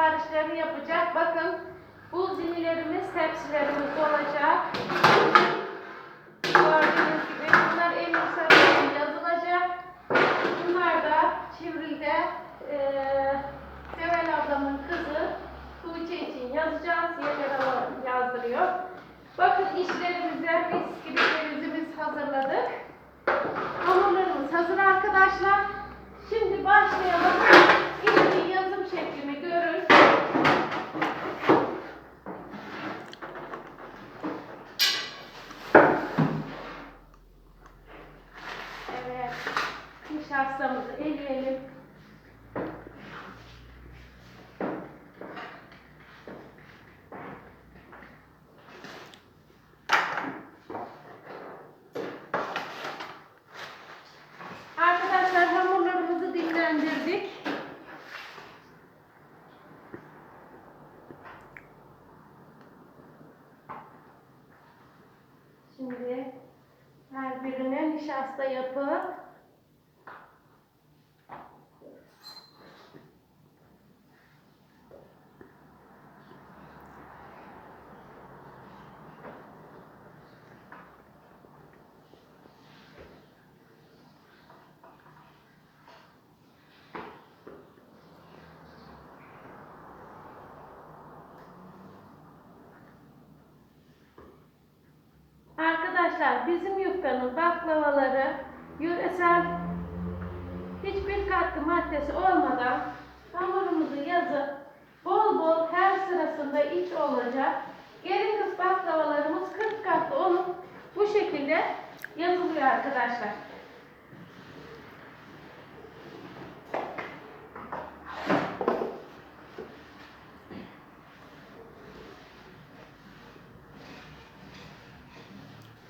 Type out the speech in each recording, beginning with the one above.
siparişlerini yapacak. Bakın bu zinilerimiz, tepsilerimiz olacak. Gördüğünüz gibi bunlar en yüksekten yazılacak. Bunlar da Çivril'de eee Sevel ablamın kızı Tuğçe için yazacağız. Yeter yazdırıyor. Bakın işlerimize gibi cevizimiz hazırladık. Hamurlarımız hazır arkadaşlar. Şimdi başlayalım. İlk yazım şeklimi Nişastamızı eleyelim. Arkadaşlar hamurlarımızı dinlendirdik. Şimdi her birine nişasta yapıp Arkadaşlar bizim yufkanın baklavaları yöresel hiçbir katkı maddesi olmadan hamurumuzu yazıp bol bol her sırasında iç olacak. Gelin kız baklavalarımız 40 katlı olup bu şekilde yazılıyor arkadaşlar.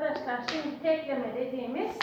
arkadaşlar şimdi tekleme dediğimiz